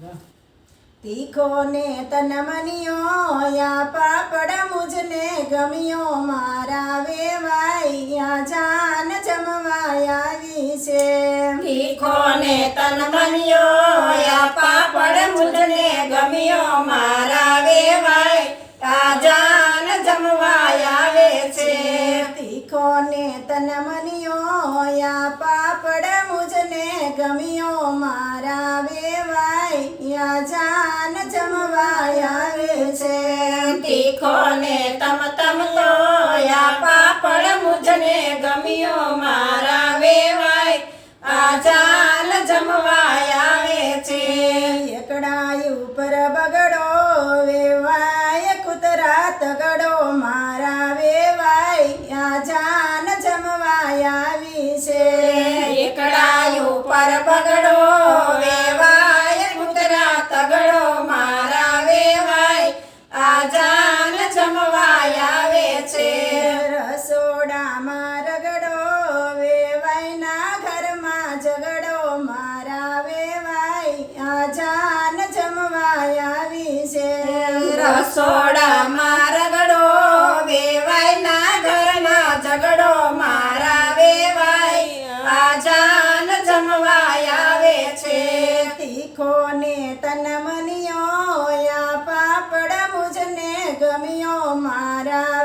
તીખો ને તન મનિયો યા પાપડ મુજને ગમ્યો. મારા વેવાયા જાન જમવાય આવી છે. તીખો ને તન મનિયો યા પાપડ મુજને ગમ્યો. મારા વેવાઈ તા જાન જમવાય આવે છે. તીખો ને તન મનિયો યા પાપડ મુજને ગમ્યો. મારા વેવાયા જાન જમવાય આવે છે. તીખો ને તમ પાપડ મુજને ગમ્યો મારા વેવાય. આજાન જમવાય આવે છે. એકડાય ઉપર બગડો વેવાય કુતરા તગડો મારા વેવાય. આ જાન જમવાય આવી છે. એકડાય ઉપર બગડો આજાન જમવાય આવે છે. રસોડામાં રગડો વેવાયના ઘરમાં ઝગડો મારા વેવાય. આજાન જાન જમવાય આવી છે. રસોડામાં રગડો વેવાયના ઘરમાં ઝગડો મારા વેવાય. આજાન જમવાય આવે છે. તીખો મારા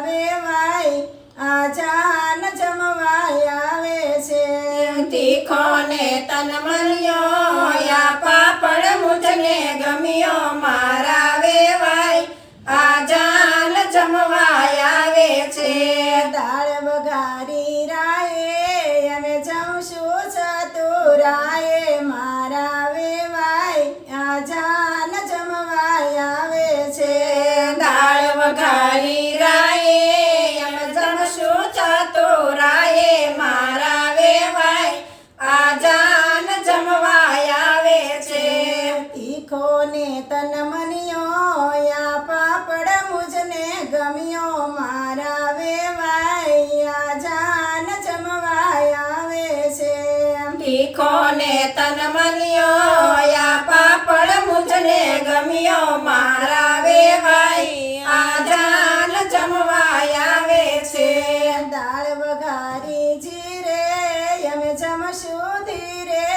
વાય આ જાન જમવાય આવે છે. તીખો ને તન મળ્યો યા પાપડ મુજને ગમ્યો. મારા વેવાય આજાન જમવાય આવે છે. દાળ વઘારી કોને તન મનિયો? યા પાપડ મુજને ગમ્યો? મારા વેવાઈ આ જાન જમવાયા આવે છે. દાળ વઘારી જીરે અમે જમશું ધીરે